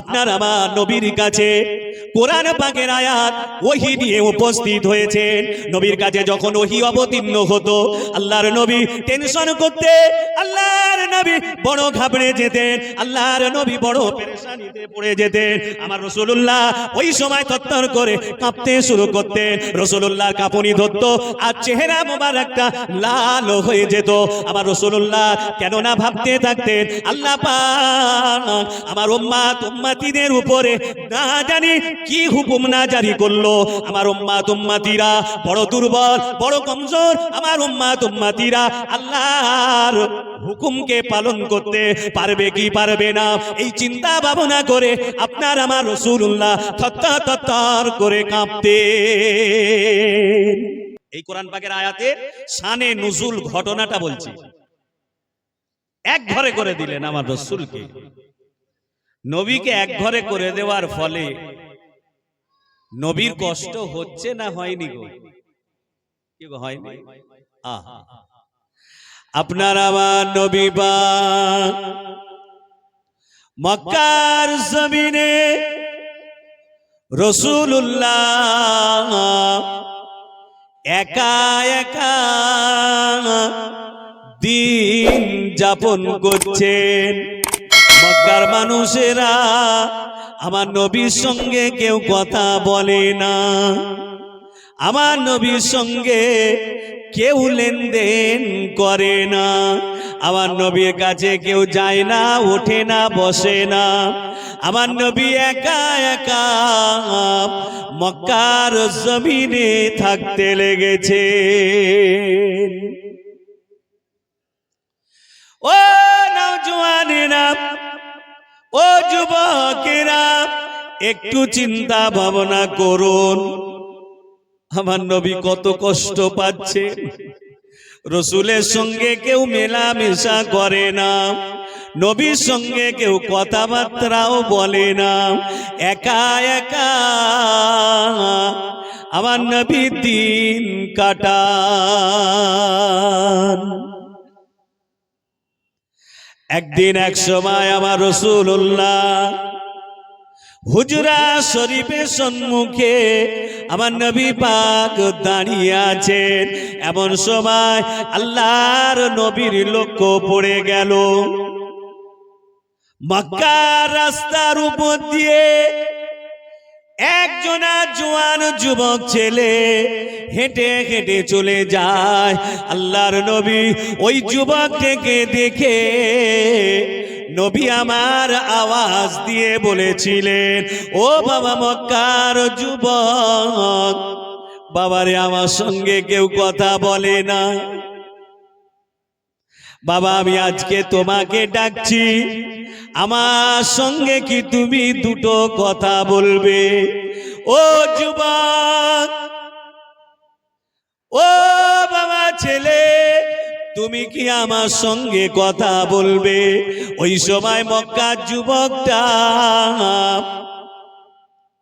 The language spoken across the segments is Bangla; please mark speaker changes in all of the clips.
Speaker 1: আপনার আমার নবীর কাছে কোরআন পাকের আয়াত, ওহি নিয়ে উপস্থিত হয়েছেন। নবীর কাছে যখন ওহি অবতীর্ণ হতো, আল্লাহর নবী টেনশন করতে, আল্লাহর নবী বড় ঘাবড়ে যেতেন, আল্লাহর নবী বড় পেরেশানিতে পড়ে যেতেন। আমার রসুল্লাহ ওই সময় তত্তর করে কাঁপতে শুরু করতেন। রসুল্লাহর কাঁপুনি ধরতো, আর চেহারা মোবারকটা লাল হয়ে যেত। আমার রসুল্লাহ কেননা ভাবতে থাকতেন, আল্লাহ পাক আমার উম্মাত উম্মাতিদের উপরে। না জানি কি হুকুম না জারি করল। আমার উম্মাত উম্মাতিরা বড় দুর্বল, বড় কমজোর। আমার উম্মাত উম্মাতিরা আল্লাহর হুকুমকে পালন করতে পারবে কি পারবে না। এই চিন্তা ভাবনা করে আপনার আমার রসুল্লাহ থত্তা থত্তার করে কাঁপতে। এই কোরআন পাকের আয়াতে শানে নুজুল ঘটনাটা বলছি। এক ঘরে করে দিলেন আমার রসুলকে। নবীকে এক ঘরে করে দেওয়ার ফলে নবীর কষ্ট হচ্ছে না হয়নি গো? কি হয়নি? আহা। আপনার আমার নবী বা মক্কার জমিনে রসুল্লাহ একা একা দিন যাপন করছেন। মক্কার মানুষেরা, আমার নবীর সঙ্গে কেউ কথা বলে না। আমার নবীর সঙ্গে কেউ লেনদেন করে না। আমার নবীর কাছে কেউ যায় না, ওঠে না, বসে না। আমার নবী একা একা মক্কার জমিনে থাকতে লেগেছে। ও নাও নওজোয়ানেরা ও যুবকেরা, একটু চিন্তা ভাবনা করুন। আমার নবী কত কষ্ট পাচ্ছে। রসুলের সঙ্গে কেউ মেলামেশা করে না। নবীর সঙ্গে কেউ কথাবার্তাও বলে না। একা একা আমার নবী দিন কাটান। একদিন এক সময় আমার রসুল্লাহ হুজরা শরীফের সম্মুখে আমার নবী পাক দাঁড়িয়ে আছেন। এমন সময় আল্লাহর নবীর লক্ষ্য পড়ে গেল। মক্কার রাস্তার উপর দিয়ে একজনা জোয়ান যুবক ছেলে, হেঁটে হেঁটে চলে যায়। আল্লাহর নবী ওই যুবকটাকে দেখে নবী আমার আওয়াজ দিয়ে বলেছিলেন, ও বাবা মক্কার যুবক, বাবারে আমার সঙ্গে কেউ কথা বলে না। বাবা, আমি আজকে তোমাকে ডাকছি। আমার সঙ্গে কি তুমি দুটো কথা বলবে? ও যুবক, ও বাবা ছেলে, তুমি কি আমার সঙ্গে কথা বলবে? ওই সময় মক্কার যুবকটা,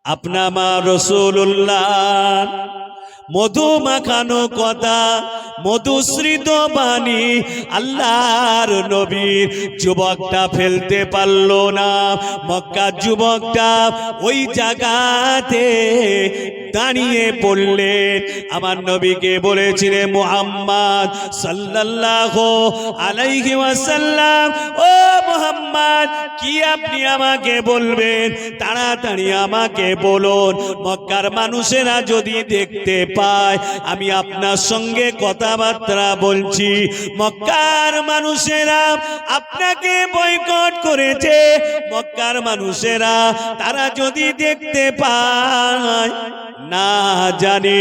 Speaker 1: আপনা মা রসুল্লাহ মধু মাখানো কথা মধুশ্রিত বাণী আল্লাহর নবীর যুবকটা ফেলতে পারল না। মক্কা যুবকটা ওই জায়গাতে দাঁড়িয়ে পড়লেন। আমার নবীকে বলেছিলেন মুহাম্মদ সাল্লাল্লাহু আলাইহি ওয়াসাল্লাম, ও মুহাম্মদ, কি আপনি আমাকে বলবেন? তাড়াতাড়ি আমাকে বলুন, মক্কার মানুষেরা যদি দেখতে পায়, আমি আপনার সঙ্গে কথাবার্তা বলছি। মক্কার মানুষেরা আপনাকে বয়কট করেছে। মক্কার মানুষেরা তারা যদি দেখতে পায়, না জানে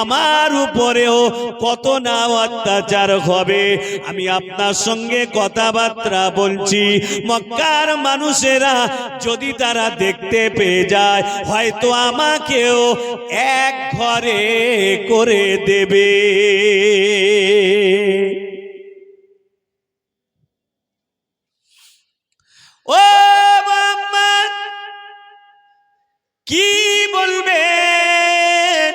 Speaker 1: আমার উপরেও কত না অত্যাচার হবে। আমি আপনার সঙ্গে কথাবার্তা বলছি। মক্কার মানুষেরা যদি তারা দেখতে পেয়ে যায়, হয়তো আমাকেও এক ঘরে করে দেবে। ও কি বলবেন?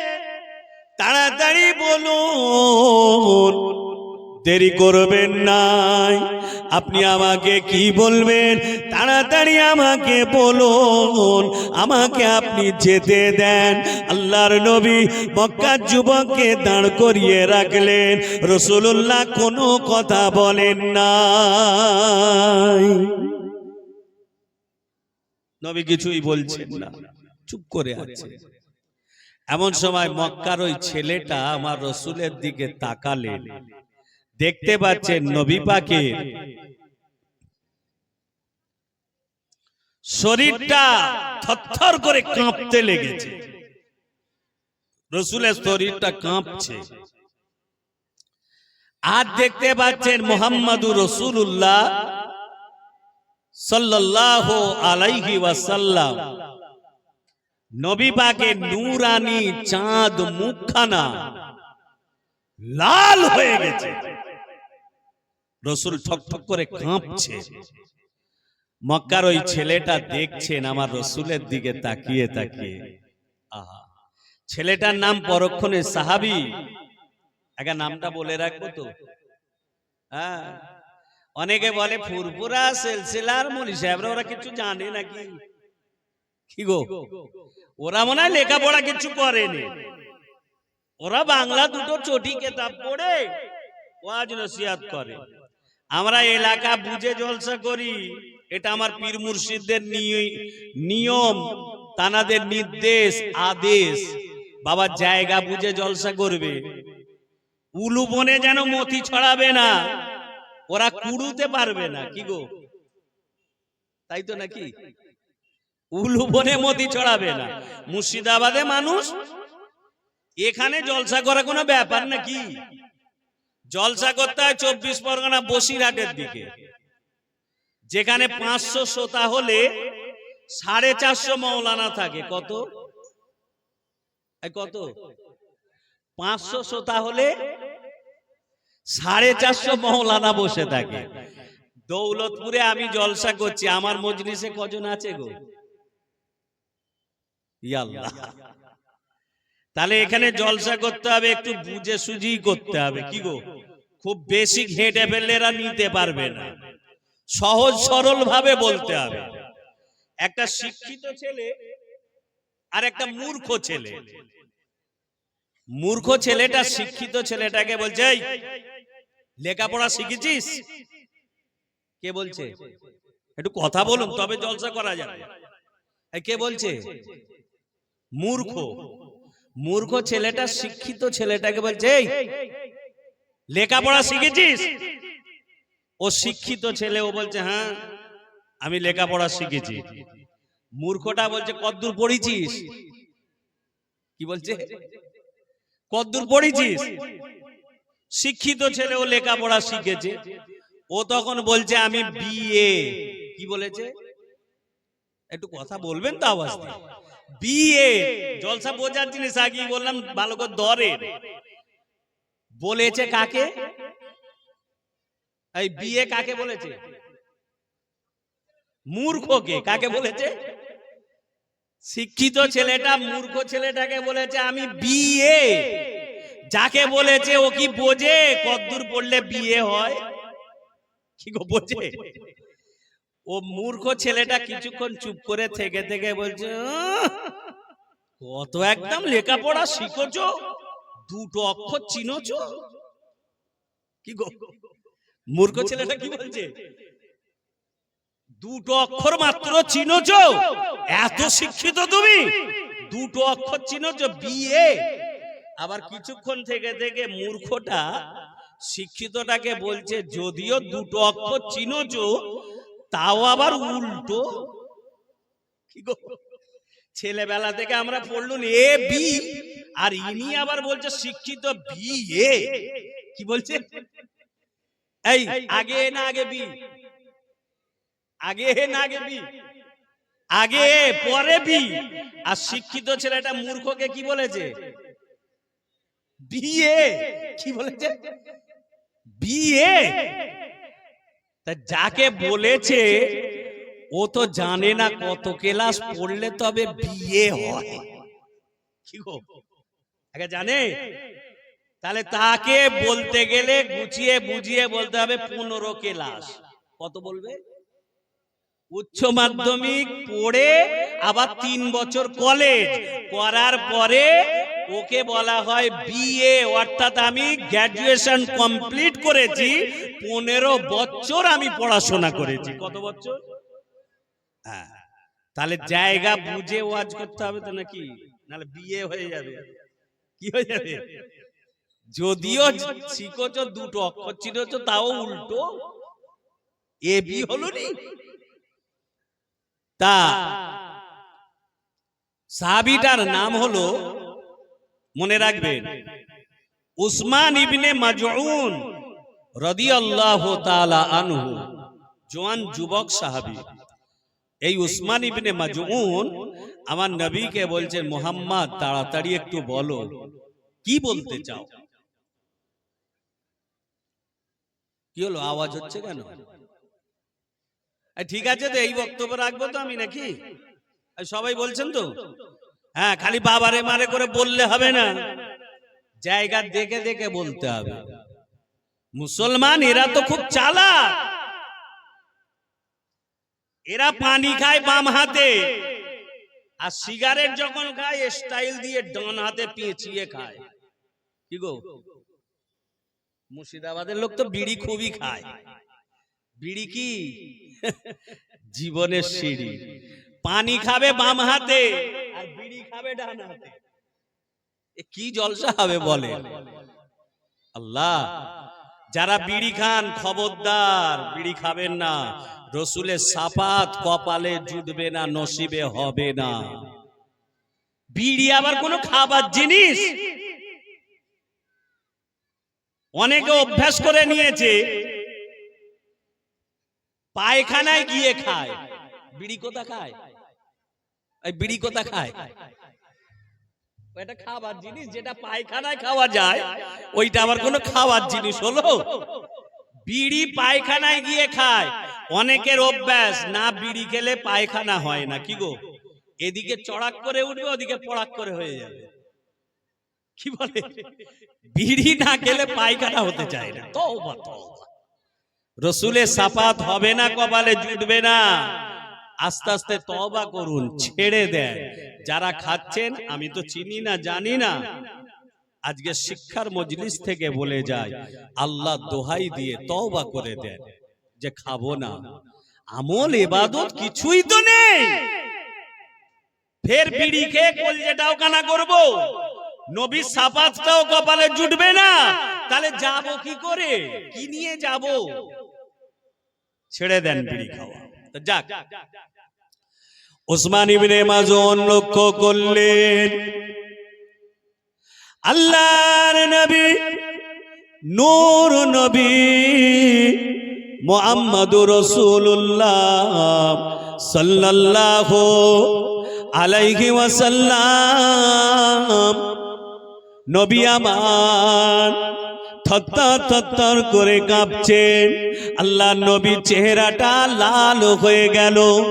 Speaker 1: তাড়াতাড়ি বলুন দেরি করবেন নাই। আপনি আমাকে কি বলবেন? তাড়াতাড়ি আমাকে বলুন, আমাকে আপনি যেতে দেন। আল্লাহর নবী মক্কার যুবককে দাঁড় করিয়ে রাখলেন। রসুল্লাহ কোনো কথা বলেন না নবী কিছুই বলছেন না, চুপ করে আছে। এমন সময় মক্কার ওই ছেলেটা আমার রসুলের দিকে তাকালেন। দেখতে পাচ্ছেন নবী পাকে শরীরটা থরথর করে কাঁপতে লেগেছে। রসুলের শরীরটা কাঁপছে। আর দেখতে পাচ্ছেন মোহাম্মদুর রসুল্লাহ সাল্লাল্লাহু আলাইহি ওয়াসাল্লাম। নবী পাকে নূরানি চাঁদ মুখখানা লাল হয়ে গেছে। রসুল ঠক ঠক করে কাঁপছে। মক্কার ওই ছেলেটা দেখছেন আমার রসুলের দিকে তাকিয়ে তাকিয়ে আহা। ছেলেটার নাম পরক্ষণে সাহাবি। একটা নামটা বলে রাখব তো। হ্যাঁ। অনেকে বলে ফুরফুরা সেলসিলার মলি সাহেবরা ওরা কিছু জানে নাকি? কি গো? ওরা মনে হয় লেখাপড়া কিছু করেনি। ওরা বাংলা দুটো চটি কেতাব পড়ে ওয়াজ নসিহাত করে। আমরা এলাকা বুঝে জলসা করি। এটা আমার পীর মুর্শিদদের নিয়ম তানাদের নির্দেশ আদেশ। বাবা জায়গা বুঝে জলসা করবে। উলু বনে যেন মতি ছড়াবে না। ওরা কুড়ুতে পারবে না কি গো? তাই তো নাকি? উলু বনে মতি ছড়াবে না। মুর্শিদাবাদে মানুষ? এখানে জলসা করা কোনো ব্যাপার নাকি? জলসা করতে হয় চব্বিশ পরগনা বসিরহাটের দিকে। যেখানে পাঁচশো শ্রোতা হলে সাড়ে চারশো মৌলানা থাকে। কত? কত? পাঁচশো শ্রোতা হলে সাড়ে চারশো মৌলানা বসে থাকে। দৌলতপুরে আমি জলসা করছি, আমার মজলিসে কজন আছে গো? তাহলে এখানে জলসা করতে হবে, একটু বুঝে সুঝি করতে হবে, কি গো? খুব বেশি ঘেঁটে ফেললে এরা নিতে পারবে না। সহজ সরল ভাবে বলতে হবে। একটা শিক্ষিত ছেলে আর একটা মূর্খ ছেলে। মূর্খ ছেলেটা শিক্ষিত ছেলেটাকে বলছে "এই, লেখাপড়া শিখেছিস? কে বলছে? একটু কথা বলুন তবে জলসা করা যাবে। কে বলছে? মূর্খ। মূর্খ ছেলেটা শিক্ষিত ছেলেটাকে বলছে "এই, লেখাপড়া শিখেছিস? শিক্ষিত ছেলে, ও বলছে হ্যাঁ আমি লেখাপড়া শিখেছি। মূর্খটা বলছে, কদ্দূর পড়েছিস? কি বলছে? কদ্দূর পড়েছিস? শিক্ষিত ছেলে, ও লেখাপড়া শিখেছে। ও তখন বলছে, আমি বিএ। কি বলেছে? একটু কথা বলবেন তো আওয়াজ বিএ, জলসা বোঝার জিনিস আগে বললাম ভালো করে দরে বলেছে কাকে? এই বিয়ে কাকে বলেছে? মূর্খকে কাকে বলেছে? শিক্ষিত ছেলেটা মূর্খ ছেলেটাকে বলেছে আমি বিয়ে। যাকে বলেছে ও কি বোঝে? কদ্দূর পড়লে বিয়ে হয়? কি গো বোঝে? ও মূর্খ ছেলেটা কিছুক্ষণ চুপ করে থেকে থেকে বলছে কত একদম লেখাপড়া শিখেছো? দুটো অক্ষর চিনোছো? কি গো? মূর্খ ছেলেটা কি বলছে? দুটো অক্ষর মাত্র চিনোছ এত শিক্ষিত তুমি। দুটো অক্ষর চিনোছ বিয়ে। আবার কিছুক্ষণ থেকে থেকে মূর্খটা শিক্ষিতটাকে বলছে যদিও দুটো অক্ষর চিনোছ তাও আবার উল্টো। কি গো? ছেলেবেলা থেকে আমরা পড়লুন এ বি আর ইনি আবার বলছে শিক্ষিত বি এ কি বলছে? এই আগে না আগে বি। আগে না আগে বি। আগে পরে বি। আর শিক্ষিত ছেলেটা মূর্খকে কি বলেছে? বিয়ে কি বলেছে? বিয়ে তা যাকে বলেছে ও তো জানে না কত ক্লাস পড়লে তবে বিয়ে হয়। কি গো? আগে জানে। তাহলে তাকে বলতে গেলে গুছিয়ে বুঝিয়ে বলতে হবে পনেরো ক্লাস কত বলবে? উচ্চ মাধ্যমিক পড়ে আবার তিন বছর কলেজ করার পরে ওকে বলা হয় বিএ অর্থাৎ আমি গ্র্যাজুয়েশন কমপ্লিট করেছি, পনেরো বছর আমি পড়াশোনা করেছি। কত বছর? হ্যাঁ। তাহলে জায়গা বুঝে ওয়াজ করতে হবে তো নাকি? নাহলে বিয়ে হয়ে যাবে। কি হয়ে যাবে? যদিও শিখেছ দুটো অক্ষর চিনেছ তাও উল্টো। এ, বি হলো নি? তা, সাহাবিটার নাম হলো, মনে রাখবেন, উসমান ইবনে মাজউন রাদিয়াল্লাহু তাআলা আনহু জওয়ান যুবক সাহাবী। এই উসমান ইবনে মাজউন আমার নবীকে বলছেন, মোহাম্মদ, তাড়াতাড়ি একটু বলো, কি বলতে চাও? কি হলো? আওয়াজ হচ্ছে কেন? ঠিক আছে তো এই বক্তব্য রাখব তো আমি নাকি? সবাই বলছেন তো? হ্যাঁ খালি বাবারে মারে করে বললে হবে না। জায়গা দেখে দেখে বলতে হবে। মুসলমান এরা তো খুব চালা এরা পানি খায় বাম হাতে। আর সিগারেট যখন খায় স্টাইল দিয়ে ডান হাতে পেঁচিয়ে খায়। কি গো? মুর্শিদাবাদের লোক তো বিড়ি খুবই খায়। বিড়ি কি? জীবনের সিঁড়ি। পানি খাবে বাম হাতে। আর বিড়ি খাবে ডান হাতে। কি জলসা হবে বলে? আল্লাহ যারা বিড়ি খান খবরদার বিড়ি খাবেন না। রসুলের সাপাত কপালে জুটবে না নসিবে হবে না। বিড়ি আবার কোনো খাবার জিনিস? অনেকে অভ্যাস করে নিয়েছে। পায়খানায় গিয়ে খায়। বিড়ি কোথা খায়? বিড়ি কোথা খায়? এটা খাবার জিনিস যেটা পায়খানায় খাওয়া যায় ওইটা আবার কোনো খাবার জিনিস হলো? বিড়ি পায়খানায় গিয়ে খায়। অনেকের অভ্যাস না বিড়ি খেলে পায়খানা হয় না কি গো? এদিকে চড়াক করে উঠবে ওদিকে পড়াক করে হয়ে যাবে। কি বলে? বিড়ি না খেলে পায়খানা হতে চায় না। তওবা তওবা। রসুলের সাফাত হবে না কপালে জুটবে না। আস্তে আস্তে তবা করুন ছেড়ে দেন। যারা খাচ্ছেন আমি তো চিনি না জানি না। আজকে শিক্ষার মজলিস থেকে বলে যায় আল্লাহ দোহাই দিয়ে তওবা করে দেন যে খাব না। আমল এবাদত কিছুই তো নেই। ফের বিড়ি খেয়ে কলজেটাও কানা করব। নবীর সাপাতটাও কপালে জুটবে না। তাহলে যাব কি করে? কি নিয়ে যাব? ছেড়ে দেন বিড়ি খাওয়া। তো যাক। ওসমান ইবনে মাজুন লক্ষ্য করলেন। আল্লাহর নবী নূর নবী মুহাম্মাদুর রাসূলুল্লাহ সাল্লাল্লাহু আলাইহি ওয়াসাল্লাম নবী আমার। থত্তর থত্তর করে কাঁপছেন। আল্লাহ নবী চেহারাটা লাল হয়ে গেল।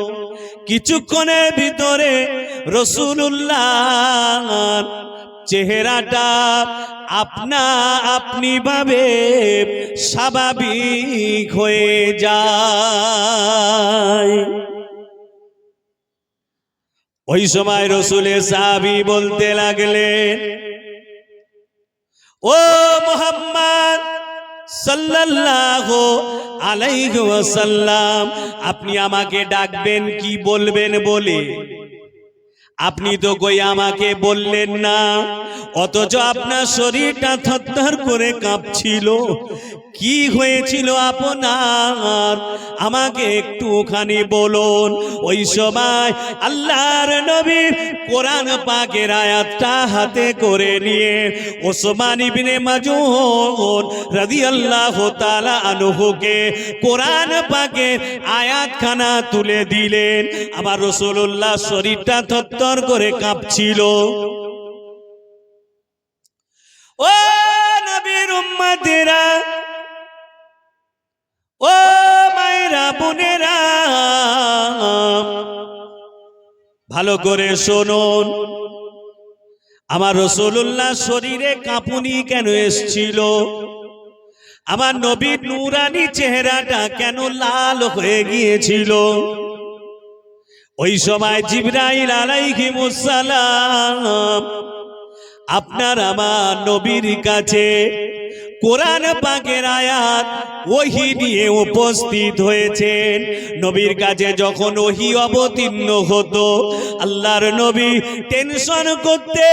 Speaker 1: কিছুক্ষণের ভিতরে রসুল্লাহ চেহারাটা আপনা আপনি ভাবে স্বাভাবিক হয়ে যায়। ওই সময় রসুলের সাহাবি বলতে লাগলেন ও মোহাম্মদ সাল্লাল্লাহু আলাইহি ওয়াসাল্লাম আপনি আমাকে ডাকবেন কি বলবেন বলে? আপনি তো কই আমাকে বললেন না, অথচ আপনার শরীরটা থরথর করে কাঁপছিল। কি হয়েছিল আপনার? আমাকে একটুখানি বলুন। ওই সময় আল্লাহর নবী কোরআন পাকের আয়াতটা হাতে করে নিয়ে ওসমান ইবনে মাজুন রাদিয়াল্লাহু তাআলা আনহুকে কোরআন পাকের আয়াতখানা তুলে দিলেন। আমার রাসূলুল্লাহ শরীরটা থরথর করে কাঁপছিল। ও নবীর উম্মতেরা, ও মায়েরা, বোনেরা, ভালো করে শুনুন। আমার রসুল্লাহ শরীরে কাঁপুনি কেন এসছিল? আমার নবীর নুরানি চেহারাটা কেন লাল হয়ে গিয়েছিল? ওই সময় জিব্রাইল আলাইহিমুসসালাম আপনার আমার নবীর কাছে কোরআন পাকের আয়াত ওহি নিয়ে উপস্থিত হয়েছেন। নবীর কাছে যখন ওহি অবতীর্ণ হতো, আল্লাহর নবী টেনশন করতে,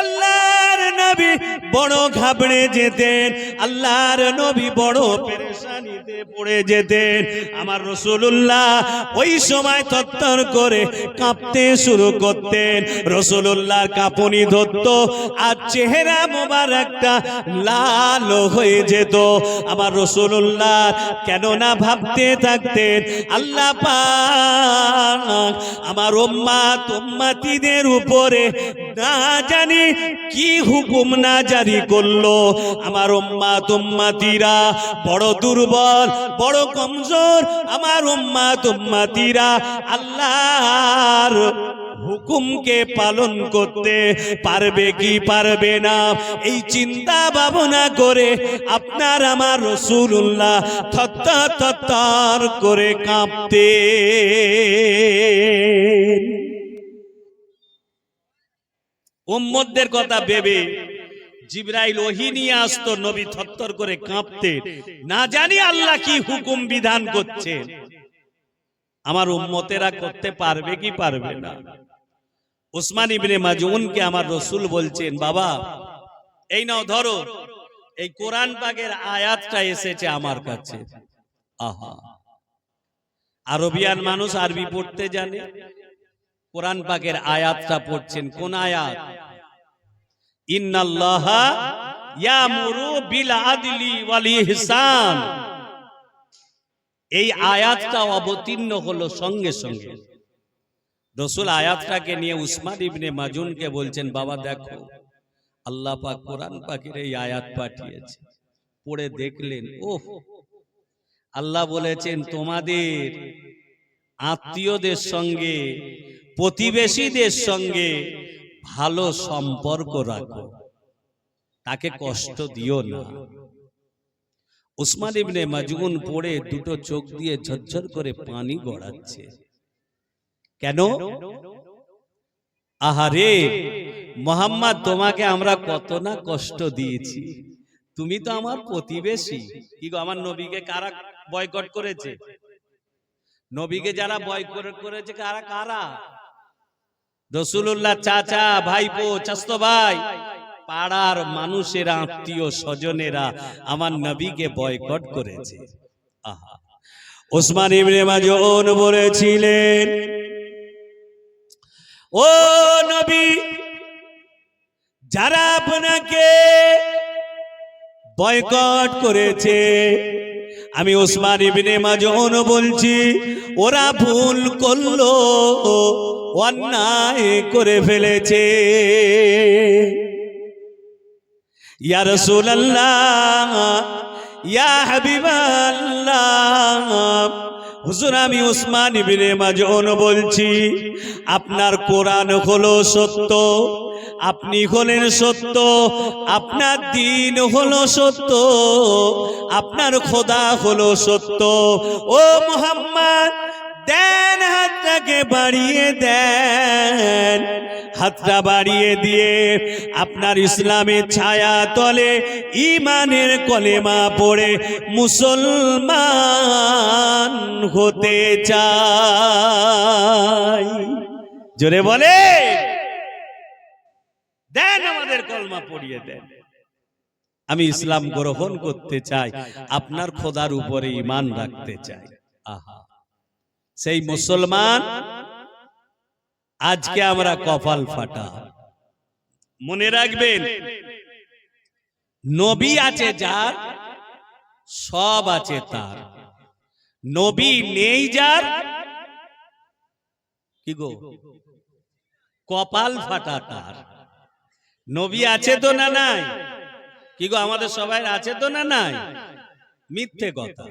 Speaker 1: আল্লাহর নবী বড় ঘাবড়ে যেতেন, আল্লাহর নবী বড় পেরেশানিতে পড়ে যেতেন। আমার রসুল্লাহ ওই সময় তত্তর করে কাঁপতে শুরু করতেন। রসুল্লাহর কাঁপুনি ধরত, আর চেহারা মোবারকটা লাল হয়ে যেত। আমার রসুল্লাহ কেন না ভাবতে থাকতেন? আল্লাহ আমার ওম্মা তোম্মাতিদের উপরে না জানি কি হুকুম না জারি করল। আমার ওম্মা তোম্মাতিরা বড় দুর্বল, বড় কমজোর। আমার ওম্মা তোম্মাতিরা আল্লাহর হুকুমকে পালন করতে পারবে কি পারবে না? এই চিন্তা ভাবনা করে আপনার আমার রসুল্লাহ থত্তর থত্তর করে কাঁপতে উম্মতদের কথা ভেবে জিব্রাইল ওহি নিয়ে আসতো, নবী থত্তর করে কাঁপতে। না জানি আল্লাহ কি হুকুম বিধান করছে। আমার উম্মতেরা করতে পারবে কি পারবে না? উসমান ইবনে মাজুনকে আমার রসুল বলছেন, বাবা, এই নাও ধরো, এই কোরআন পাকের আয়াতটা এসেছে আমার কাছে। আহা। আরবিয়ান মানুষ আরবি পড়তে জানে, কোরআন পাকের আয়াতটা পড়ছেন কোন আয়াত? ইন্নাল্লাহা ইয়ামুরু বিল আদলি ওয়াল ইহসান এই আয়াতটা অবতীর্ণ হলো সঙ্গে সঙ্গে। রসুল আয়াতটাকে নিয়ে উসমান ইবনে মাজুনকে বলছেন বাবা দেখো আল্লাহ পাক কোরআন পাকের এই আয়াত পাঠিয়েছে। পড়ে দেখলেন ওহ আল্লাহ বলেছেন তোমাদের আত্মীয়দের সঙ্গে প্রতিবেশীদের সঙ্গে ভালো সম্পর্ক রাখো। তাকে কষ্ট দিও না। উসমান ইবনে মাজুন পড়ে দুটো চোখ দিয়ে ঝরঝর করে পানি গড়াচ্ছে। কেন? আহারে মোহাম্মদ তোমাকে আমরা কত না কষ্ট দিয়েছি। তুমি তো আমার প্রতিবেশী। কি গো আমার নবীকে কারা বয়কট করেছে? নবীকে যারা বয়কট করেছে কারা? কারা? রসুল্লাহ চাচা ভাইপো চাস্ত ভাই পাড়ার মানুষের আত্মীয় স্বজনেরা আমার নবীকে বয়কট করেছে। আহা। ওসমান ইবনে মাজুন বলেছিলেন ও নবী, যারা আপনাকে বয়কট করেছে, আমি ওসমান ইবনে মাজুন বলছি, ওরা ভুল করল, অন্যায় করে ফেলেছে। ইয়া রাসূলুল্লাহ, ইয়া হাবিবাল্লাহ হুজুর, আমি উসমান ইবনে মাজুন বলছি, আপনার কোরআন হলো সত্য, আপনি হলেন সত্য, আপনার দিন হলো সত্য, আপনার খোদা হলো সত্য। ও মোহাম্মদ দেন হাতটাকে বাড়িয়ে দেন। হাতটা বাড়িয়ে দিয়ে আপনার ইসলামের ছায়া তলে ইমানের কলেমা পড়ে মুসলমান হতে চাই। জোরে বলে। দেন আমাদের কলমা পড়িয়ে দেন। আমি ইসলাম গ্রহণ করতে চাই, আপনার খোদার উপরে ইমান রাখতে চাই। আহা। সেই মুসলমান আজকে আমরা কপাল ফাটা। মনে রাখবেন নবী আছে যার সব আছে তার। নবী নেই যার কি গো? কপাল ফাটা তার। নবী আছে তো না নাই? কি গো আমাদের সবাই আছে তো না নাই? মিথ্যে কথা।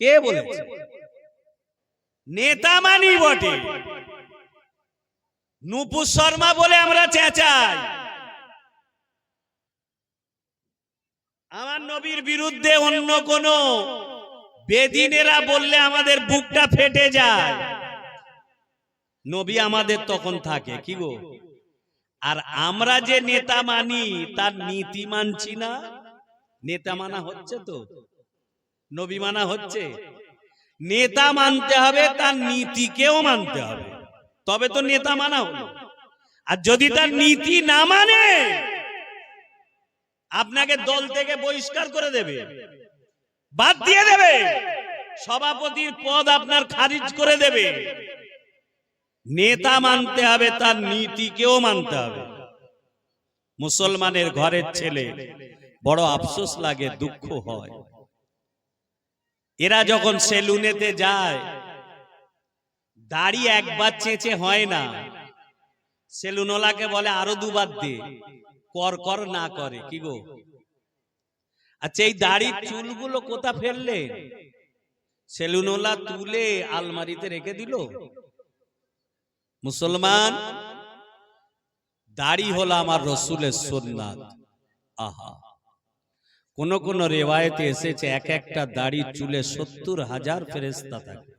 Speaker 1: কে বলেছে? নেতা মানি বটে। নুপুর শর্মা বলে আমরা চেঁচাই। আমার নবীর বিরুদ্ধে অন্য কোন বেদিনেরা বললে আমাদের বুকটা ফেটে যায়। নবী আমাদের তখন থাকে, কি গো? আর আমরা যে নেতা মানি, তার নীতি মানছি না। নেতা মানা হচ্ছে তো? নবী মানা হচ্ছে? নেতা মানতে হবে, তার নীতিকেও মানতে হবে। তবে তো নেতা মানা হলো। আর যদি তার নীতি না মানে আপনাকে দল থেকে বহিষ্কার করে দেবে। বাদ দিয়ে দেবে। সভাপতির পদ আপনার খারিজ করে দেবে। নেতা মানতে হবে, তার নীতিকেও মানতে হবে। মুসলমানের ঘরের ছেলে, বড় আফসোস লাগে, দুঃখ হয়। এরা যখন সেলুনেতে যায়, দাড়ি একবার চেঁচে হয় না। সেলুনওয়ালাকে বলে, আরও দুবার দে। কর কর, না করে। কি গো? আচ্ছা এই দাড়ির চুলগুলো কোথা ফেললে? সেলুনওয়ালা তুলে আলমারিতে রেখে দিল। মুসলমান, দাড়ি হলো আমার রসুলের সোননাথ আহা। কোন কোন রেওয়ায়তে এসেছে এক একটা দাড়ির চুলে সত্তর হাজার ফেরেস্তা থাকে।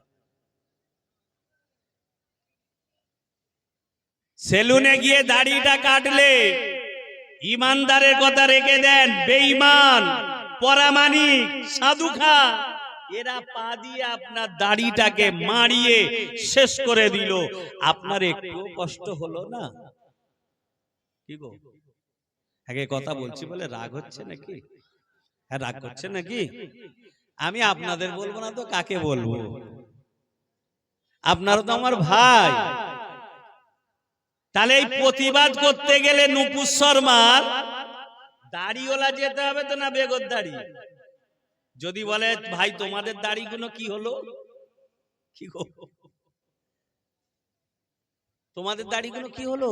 Speaker 1: সেলুনে গিয়ে দাড়িটা কাটলে ইমানদারের কথা রেখে দেন, বেঈমান, পরামানিক, সাধুখা। এরা পা দিয়ে আপনার দাড়িটাকে মারিয়ে শেষ করে দিল। আপনার একটু কষ্ট হলো না? কি গো? আগে কথা বলছি বলে রাগ হচ্ছে নাকি? হ্যাঁ রাগ করছে নাকি? আমি আপনাদের বলব না তো কাকে বলব? আপনারা তো আমার ভাই। তাহলে এই প্রতিবাদ করতে গেলে নুপুর শর্মার দাড়িওয়ালা যেতে হবে তো না বেগর দাড়ি? যদি বলে ভাই তোমাদের দাড়িগুলো কি হলো? কি? তোমাদের দাড়িগুলো কি হলো?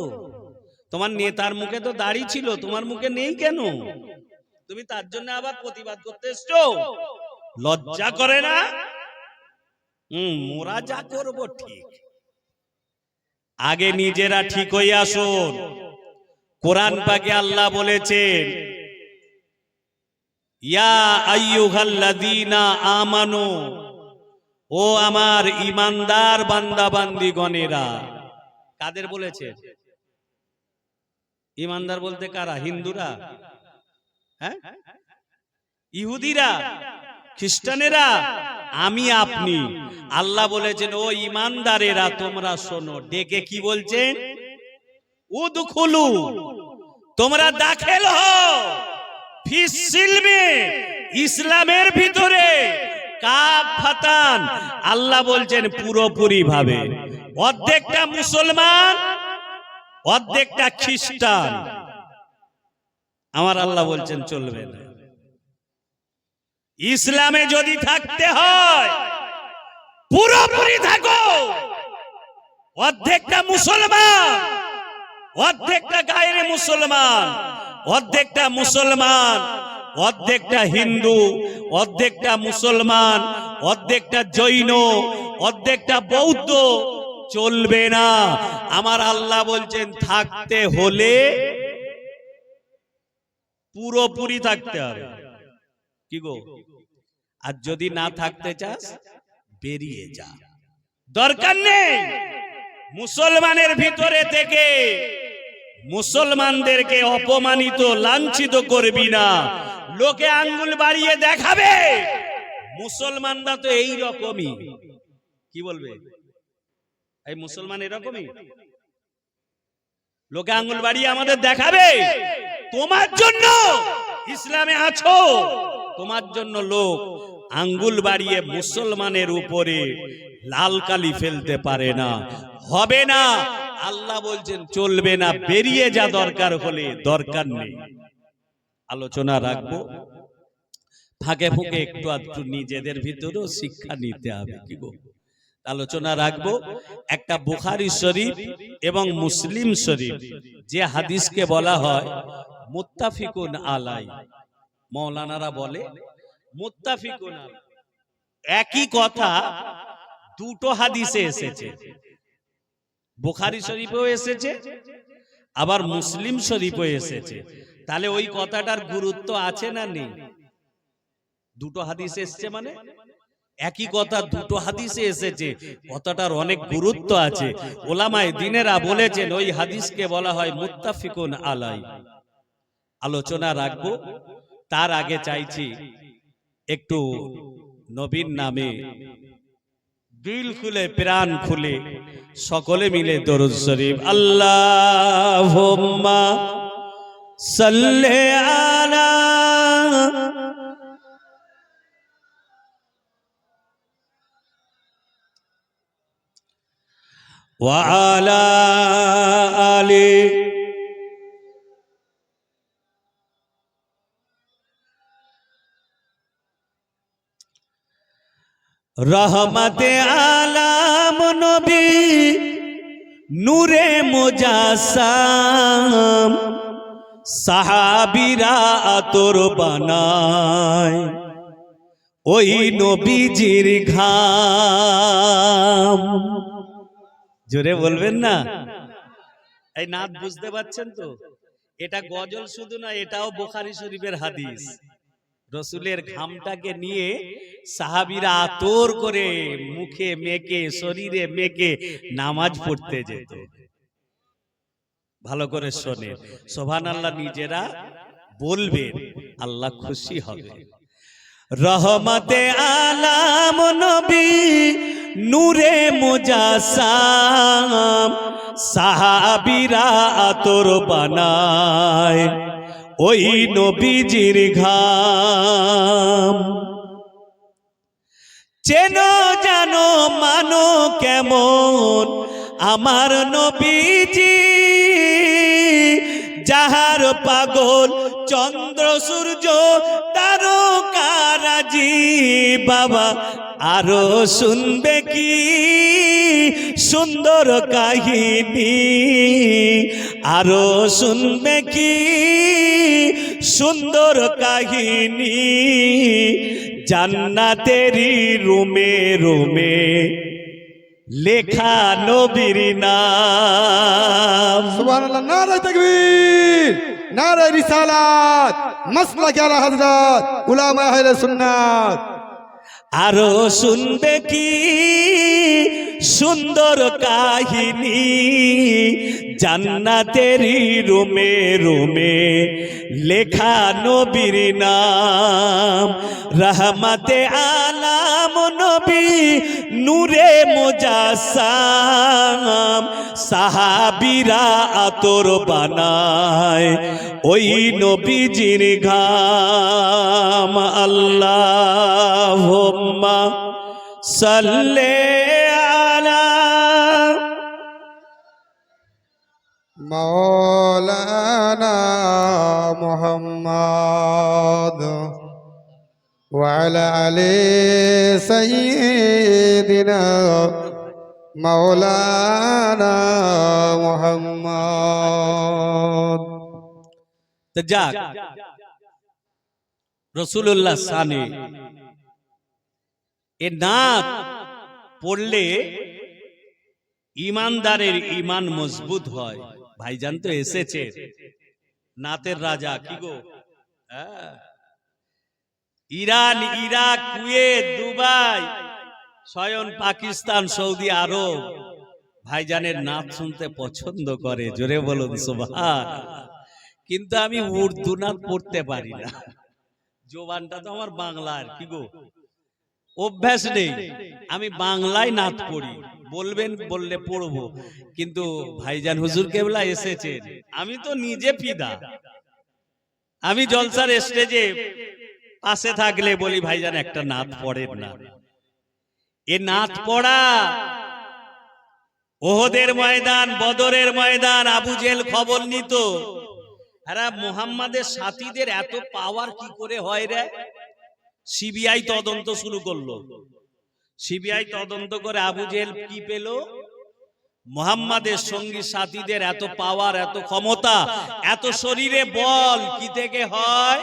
Speaker 1: তোমার নেতার মুখে তো দাড়ি ছিল তোমার মুখে নেই কেন? তুমি তার জন্য আবার প্রতিবাদ করতে এসছো? লজ্জা করে না? হম মোরা যা করব ঠিক। আগে নিজেরা ঠিক হয়ে আসুন কোরআন পাকে আল্লাহ বলেছেন ইয়া আইয়ুহাল্লাযীনা আমানু ও আমার ইমানদার বান্দা বান্দিগণেরা কাদের বলেছে? ইমানদার বলতে কারা? হিন্দুরা? হ্যাঁ? ইহুদিরা খ্রিস্টানেরা আমি আপনি। আল্লাহ বলেছেন ও ইমানদারেরা তোমরা শোনো। ডেকে কি বলছেন উদখুলু। তোমরা দাখিল হও। ইসলামের ভিতরে কাফাতান আল্লাহ বলছেন পুরোপুরি ভাবে। অর্ধেকটা মুসলমান অর্ধেকটা খ্রিস্টান। আমার আল্লাহ বলছেন চলবে না। ইসলামে যদি থাকতে হয় পুরোপুরি থাকো। অর্ধেকটা মুসলমান অর্ধেকটা গায়ের মুসলমান অর্ধেকটা মুসলমান অর্ধেকটা হিন্দু অর্ধেকটা মুসলমান অর্ধেকটা জৈন অর্ধেকটা বৌদ্ধ চলবে না। আমার আল্লাহ বলছেন থাকতে হলে পুরোপুরি থাকতে হবে। কি গো? আর যদি না থাকতে চাস, বেরিয়ে যা। দরকার নেই। মুসলমানের ভিতরে থেকে মুসলমানদেরকে অপমানিত, লাঞ্ছিত করবি না। লোকে আঙ্গুল বাড়িয়ে দেখাবে। মুসলমানরা তো এই রকমই কি বলবে? এই মুসলমান এরকমই? লোকে আঙ্গুল বাড়িয়ে আমাদের দেখাবে। তোমার জন্য ইসলামে আছো। তোমার জন্য লোক আঙ্গুল বাড়িয়ে মুসলমানের উপরে লাল কালি ফেলতে পারে না। হবে না। আল্লাহ বলছেন, চলবে না। বেরিয়ে যা দরকার হলে, দরকার নেই। আলোচনা রাখব। ফাঁকে ফুঁকে একটু আধটু নিজেদের ভিতরেও শিক্ষা নিতে হবে কি গো? আলোচনা রাখব। একটা বুখারি শরীফ এবং মুসলিম শরীফ, যে হাদিসকে বলা হয় মুত্তাফিকুন আলাই। মৌলানারা বলে মুত্তাফিকুন। একই কথা দুটো হাদিসে এসেছে। বুখারি শরীফেও এসেছে আবার মুসলিম শরীফও এসেছে। তাহলে ওই কথাটার গুরুত্ব আছে না নেই? দুটো হাদিস এসছে মানে? একই কথা দুটো হাদিসে এসেছে। কথাটার অনেক গুরুত্ব আছে। ওলামায় দিনেরা বলেছেন ওই হাদিসকে বলা হয় মুত্তাফিকুন আলাই। আলোচনা রাখবো তার আগে চাইছি একটু নবীন নামে দিল খুলে প্রাণ খুলে সকলে মিলে দরুদ শরীফ আল্লাহ সাল্লে আলা وعلى آله রহমতে আলাম নবী, নূরে মোজাসাম সাহাবিরা আতর বানায় ওই নবীজির ঘাম। জোরে বলবেন না? এই নাত বুঝতে পারছেন তো? এটা গজল শুধু না, এটাও বোখারি শরীফের হাদিস। রসুলের ঘামটাকে নিয়ে সাহাবিরা আতর করে মুখে মেকে শরীরে মেকে নামাজ পড়তে যেত। ভালো করে শোনে। সোভান আল্লাহ নিজেরা বলবেন আল্লাহ খুশি হবে। রহমতে আলাম নবী নূরে মুজাসাম সাহাবিরা আতর বানায়। ওই নবীজির ঘাম। চেন, জানো, মানো কেমন আমার নবীজি? যাহার পাগল চন্দ্র, সূর্য, তারকারাজি, বাবা, আরও শুনবে কি? সুন্দর কাহিনী। আরও শুনবে কি সুন্দর কাহিনী? জান্নাতেরি রুমে রুমে লেখা নবীর নাম।
Speaker 2: সুবহানাল্লাহ নারায়ে তাকবীর নারায়ে রিসালাত মাসলাক আলা হযরত উলামা আহলে সুন্নাত।
Speaker 1: আরও শুনবে কি সুন্দর কাহিনী, জান্নাতেরি রুমে রুমে লেখা নবীর নাম। রহমতে আলাম নবী, নূরে মুজাসাম। সাহাবিরা আতর বানায় ওই নবীজির ঘাম। আল্লাহ সাল্লে
Speaker 2: مولانا محمد وعلى آل سيدنا مولانا محمد
Speaker 1: তো যাক রসুল্লাহ সানে এ নাক পড়লে ইমানদারের ইমান মজবুত হয় ভাইজান তো এসেছে। নাতের রাজা কি গো? হ্যাঁ। ইরান ইরাক কুয়েত দুবাই স্বয়ং পাকিস্তান সৌদি আরব। ভাইজানের নাচ শুনতে পছন্দ করে জোরে বলুন সুবহান। কিন্তু আমি উর্দু নাচ পড়তে পারি না। জোবানটা তো আমার বাংলার কি গো? অভ্যাস নেই। আমি বাংলায় নাচ পড়ি। বলবেন বললে পড়ব। কিন্তু ভাইজান হুজুর কেবলা এসেছেন। আমি তো নিজে পিদা আমি জলসার স্টেজে পাশে থাকলে বলি ভাইজান একটা নাচ পড়েন না। এ নাচ পড়া। ওহদের ময়দান বদরের ময়দান আবু জেল খবর নিত। হ্যাঁ মোহাম্মদের সাথীদের এত পাওয়ার কি করে হয় রে? সিবিআই তদন্ত শুরু করল। সিবিআই তদন্ত করে আবু জেল কি পেল? মোহাম্মদের সঙ্গী সাথীদের এত পাওয়ার এত ক্ষমতা এত শরীরে বল কি থেকে হয়?